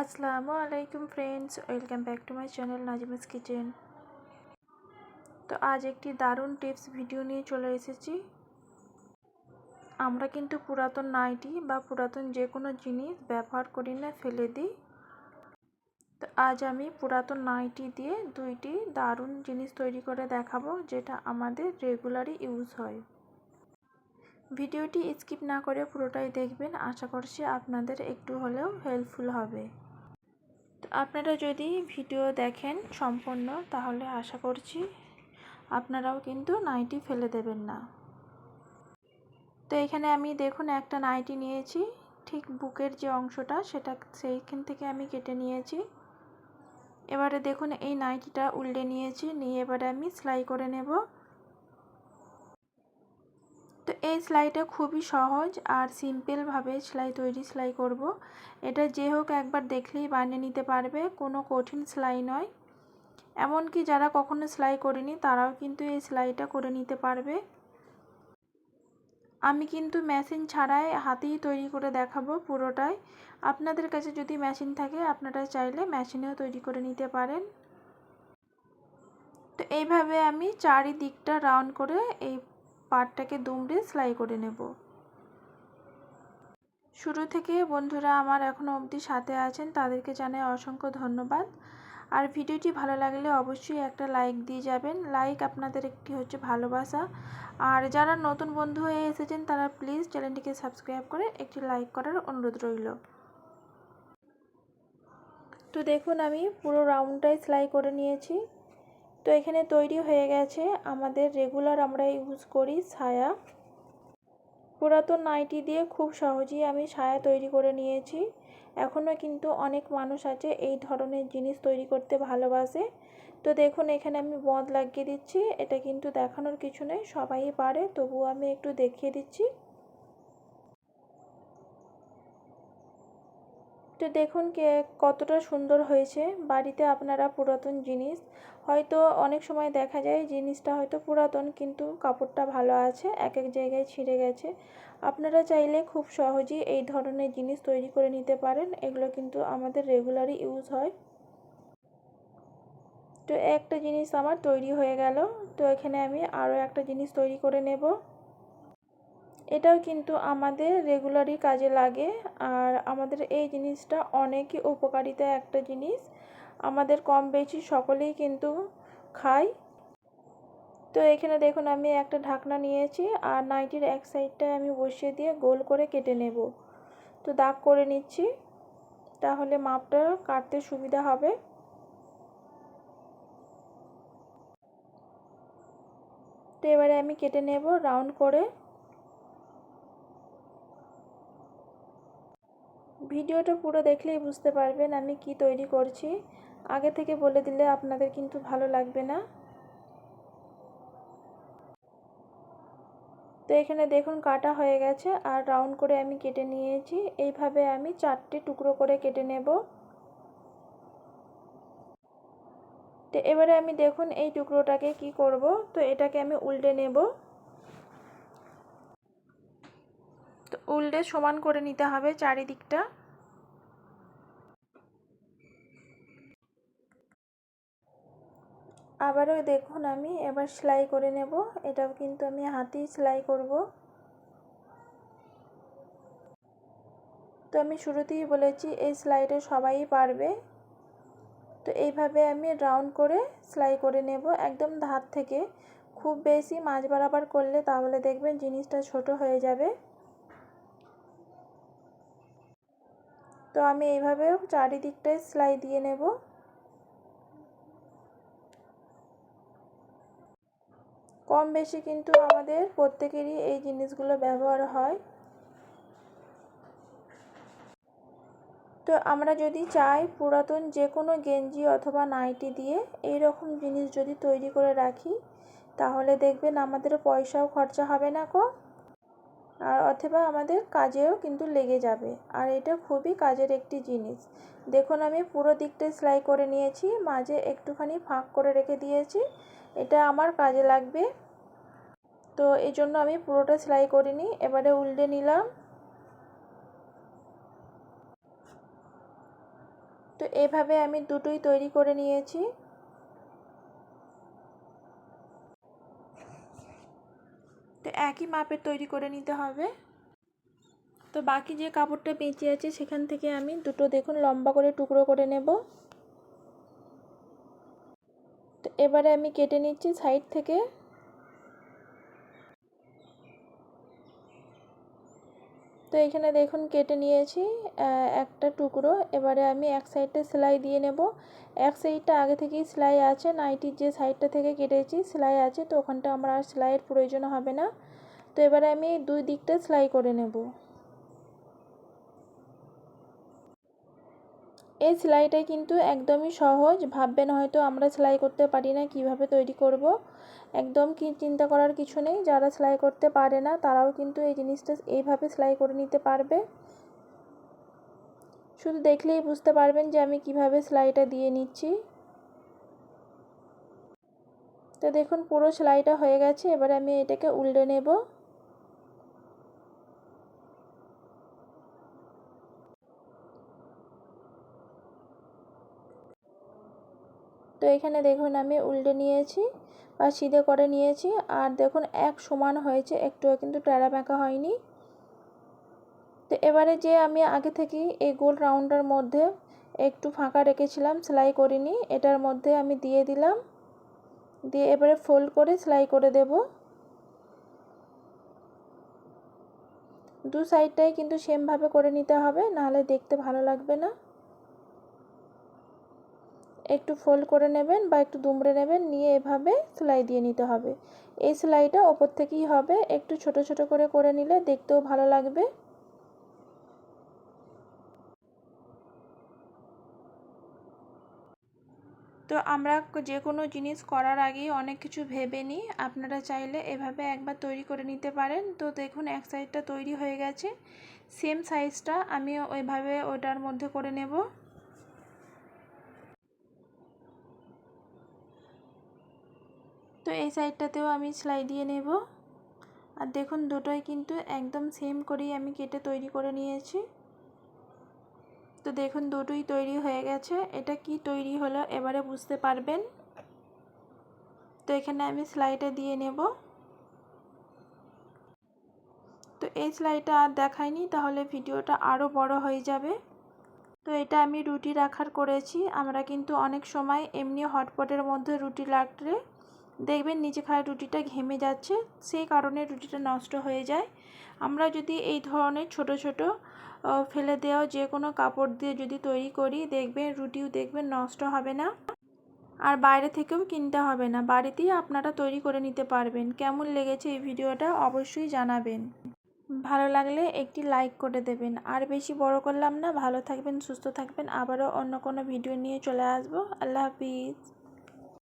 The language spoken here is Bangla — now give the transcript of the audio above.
আসসালামু আলাইকুম friends welcome back to my channel Nazima's kitchen তো আজ একটি দারুণ টিপস ভিডিও নিয়ে চলে এসেছি। আমরা কিন্তু পুরাতন নাইটি বা পুরাতন যে কোনো জিনিস ব্যবহার করি না, ফেলে দিই। তো আজ আমি পুরাতন নাইটি দিয়ে দুইটি দারুণ জিনিস তৈরি করে দেখাবো, যেটা আমাদের রেগুলারই ইউজ হয়। ভিডিওটি স্কিপ না করে পুরোটাই দেখবেন, আশা করছি আপনাদের একটু হলেও হেল্পফুল হবে। আপনারা যদি ভিডিও দেখেন সম্পূর্ণ, তাহলে আশা করছি আপনারাও কিন্তু নাইটি ফেলে দেবেন না। তো এখানে আমি দেখুন একটা নাইটি নিয়েছি, ঠিক বুকের যে অংশটা সেটা সেইখান থেকে আমি কেটে নিয়েছি। এবারে দেখুন এই নাইটিটা উল্টে নিয়েছি, নিয়ে এবারে আমি সেলাই করে নেব। তো এই সেলাইটা খুবই সহজ আর সিম্পলভাবে সেলাই তৈরি সেলাই করব। এটা যে হোক একবার দেখলেই বানিয়ে নিতে পারবে, কোনো কঠিন সেলাই নয়। এমনকি যারা কখনো সেলাই করেনি, তারাও কিন্তু এই সেলাইটা করে নিতে পারবে। আমি কিন্তু মেশিন ছাড়াই হাতেই তৈরি করে দেখাবো পুরোটাই। আপনাদের কাছে যদি মেশিন থাকে, আপনারা চাইলে মেশিনেও তৈরি করে নিতে পারেন। তো এইভাবে আমি চারিদিকটা রাউন্ড করে এই পাটটাকে দুমড়ে সেলাই করে নেব। শুরু থেকে বন্ধুরা আমার এখনও অবধি সাথে আছেন, তাদেরকে জানাই অসংখ্য ধন্যবাদ। আর ভিডিওটি ভালো লাগলে অবশ্যই একটা লাইক দিয়ে যাবেন। লাইক আপনাদের একটি হচ্ছে ভালোবাসা। আর যারা নতুন বন্ধু হয়ে এসেছেন, তারা প্লিজ চ্যানেলটিকে সাবস্ক্রাইব করে একটি লাইক করার অনুরোধ রইল। তো দেখুন, আমি পুরো রাউন্ডটাই সেলাই করে নিয়েছি। তো এখানে তৈরি হয়ে গেছে। আমাদের রেগুলার আমরা ইউজ করি ছায়া। পুরাতন নাইটি দিয়ে খুব সহজেই আমি ছায়া তৈরি করে নিয়েছি। এখনও কিন্তু অনেক মানুষ আছে এই ধরনের জিনিস তৈরি করতে ভালোবাসে। তো দেখুন, এখানে আমি বঁদ লাগিয়ে দিচ্ছি। এটা কিন্তু দেখানোর কিছু নেই, সবাই পারে, তবুও আমি একটু দেখিয়ে দিচ্ছি। তো দেখুন কে কতটা সুন্দর হয়েছে। বাড়িতে আপনারা পুরাতন জিনিস। হয়তো অনেক সময় দেখা যায় জিনিসটা হয়তো পুরাতন, কিন্তু কাপড়টা ভালো আছে এক এক জায়গায় ছিঁড়ে গেছে। আপনারা চাইলে খুব সহজেই এই ধরনের জিনিস তৈরি করে নিতে পারেন। এগুলো কিন্তু আমাদের রেগুলারই ইউজ হয়। তো একটা জিনিস আমার তৈরি হয়ে গেল। তো এখানে আমি আরও একটা জিনিস তৈরি করে নেব। এটাও কিন্তু আমাদের রেগুলারই কাজে লাগে। আর আমাদের এই জিনিসটা অনেকই উপকারিতা একটা জিনিস। আমাদের কম বেশি সকলেই কিন্তু খাই তো এখানে দেখুন, আমি একটা ঢাকনা নিয়েছি আর নাইটির এক সাইডটায় আমি বসিয়ে দিয়ে গোল করে কেটে নেব। তো দাগ করে নিচ্ছি, তাহলে মাপটা কাটতে সুবিধা হবে। তো এবারে আমি কেটে নেব রাউন্ড করে। ভিডিওটা পুরো দেখলেই বুঝতে পারবেন আমি কি তৈরি করছি। আগে থেকে বলে দিলে আপনাদের কিন্তু ভালো লাগবে না। তো এখানে দেখুন কাটা হয়ে গেছে আর রাউন্ড করে আমি কেটে নিয়েছি। এইভাবে আমি চারটে টুকরো করে কেটে নেব। তো এবারে আমি দেখুন এই টুকরোটাকে কি করব। তো এটাকে আমি উল্টে নেব। তো উল্টে সমান করে নিতে হবে চারিদিকটা। আবারও দেখুন আমি, এবার সেলাই করে নেব। এটাও কিন্তু আমি হাতেই সেলাই করব। তো আমি শুরুতেই বলেছি, এই সেলাইটা সবাই পারবে। তো এইভাবে আমি রাউন্ড করে সেলাই করে নেব একদম ধার থেকে। খুব বেশি মাছ বরাবর করলে তাহলে দেখবেন জিনিসটা ছোট হয়ে যাবে। তো আমি এইভাবে চারিদিকটায় সেলাই দিয়ে নেব। কম বেশি কিন্তু আমাদের প্রত্যেকেরই এই জিনিসগুলো ব্যবহার হয়। তো আমরা যদি চাই পুরাতন যে কোনো গেঞ্জি অথবা নাইটি দিয়ে এই রকম জিনিস যদি তৈরি করে রাখি, তাহলে দেখবেন আমাদের পয়সাও খরচা হবে না কম আর অথবা আমাদের কাজেও কিন্তু লেগে যাবে। আর এটা খুবই কাজের একটি জিনিস। দেখুন আমি পুরো দিকটা সেলাই করে নিয়েছি, মাঝে একটুখানি ফাঁক করে রেখে দিয়েছি। এটা আমার কাজে লাগবে। তো এই জন্য আমি পুরোটা সেলাই করিনি, এবারে উল্টে নিলাম। তো এভাবে আমি দুটোই তৈরি করে নিয়েছি। তো একই মাপের তৈরি করে নিতে হবে। তো বাকি যে কাপড়টা বেঁচে আছে সেখান থেকে আমি দুটো দেখুন লম্বা করে টুকরো করে নেব। এবারে আমি কেটে নিচ্ছি সাইড থেকে। তো এখানে দেখুন কেটে নিয়েছি একটা টুকরো। এবারে আমি এক সাইডটা সেলাই দিয়ে নেব। এক সাইডটা আগে থেকেই সেলাই আছে, নাইটির যে সাইডটা থেকে কেটেছি সেলাই আছে, তো ওখানটা আমার আর সেলাইয়ের প্রয়োজন হবে না। তো এবারে আমি দুই দিকটা সেলাই করে নেব। এই সেলাইটাই কিন্তু একদমই সহজ। ভাববেন হয়তো আমরা সেলাই করতে পারি না, কীভাবে তৈরি করব? একদম কি চিন্তা করার কিছু নেই। যারা সেলাই করতে পারে না, তারাও কিন্তু এই জিনিসটা এইভাবে সেলাই করে নিতে পারবে। শুধু দেখলেই বুঝতে পারবেন যে আমি কীভাবে সেলাইটা দিয়ে নিচ্ছি। তো দেখুন, পুরো সেলাইটা হয়ে গেছে। এবারে আমি এটাকে উল্টে নেব। তো এখানে দেখুন আমি উল্টে নিয়েছি বা সিধে করে নিয়েছি। আর দেখুন এক সমান হয়েছে, একটুও কিন্তু টেরা ব্যাঁকা হয়নি। তো এবারে যে আমি আগে থেকেই এই গোল রাউন্ডের মধ্যে একটু ফাঁকা রেখেছিলাম, সেলাই করিনি, এটার মধ্যে আমি দিয়ে দিলাম। দিয়ে এবারে ফোল্ড করে সেলাই করে দেব। দু সাইডটাই কিন্তু সেমভাবে করে নিতে হবে, নাহলে দেখতে ভালো লাগবে না। একটু ফোল্ড করে নেবেন বা একটু দুমড়ে নেবেন, নিয়ে এভাবে সেলাই দিয়ে নিতে হবে। এই সেলাইটা ওপর থেকেই হবে। একটু ছোট ছোট করে করে নিলে দেখতেও ভালো লাগবে। তো আমরা যে কোনো জিনিস করার আগেই অনেক কিছু ভেবে নিই। আপনারা চাইলে এভাবে একবার তৈরি করে নিতে পারেন। তো দেখুন, এক সাইডটা তৈরি হয়ে গেছে। সেম সাইজটা আমি ওইভাবে ওটার মধ্যে করে নেব। তো এই সাইডটাতেও আমি সেলাই দিয়ে নেব। আর দেখুন, দুটোই কিন্তু একদম সেম করেই আমি কেটে তৈরি করে নিয়েছি। তো দেখুন, দুটোই তৈরি হয়ে গেছে। এটা কি তৈরি হলো এবারে বুঝতে পারবেন? তো এখানে আমি সেলাইটা দিয়ে নেব। তো এই সেলাইটা আর দেখাইনি, তাহলে ভিডিওটা আরও বড় হয়ে যাবে। তো এটা আমি রুটি রাখার করেছি। আমরা কিন্তু অনেক সময় এমনি হটপটের মধ্যে রুটি লাগলে দেখবেন নিচে খায় রুটিটা ঘেমে যাচ্ছে, সেই কারণে রুটিটা নষ্ট হয়ে যায়। আমরা যদি এই ধরনের ছোট ছোট ফেলে দেওয়া যে কোনো কাপড় দিয়ে যদি তৈরি করি, দেখবেন রুটিও দেখবেন নষ্ট হবে না। আর বাইরে থেকেও কিনতে হবে না, বাড়িতেই আপনারা তৈরি করে নিতে পারবেন। কেমন লেগেছে এই ভিডিওটা অবশ্যই জানাবেন। ভালো লাগলে একটি লাইক করে দেবেন। আর বেশি বড় করলাম না, ভালো থাকবেন, সুস্থ থাকবেন। আবারও অন্য কোনো ভিডিও নিয়ে চলে আসব। আল্লাহ হাফিজ।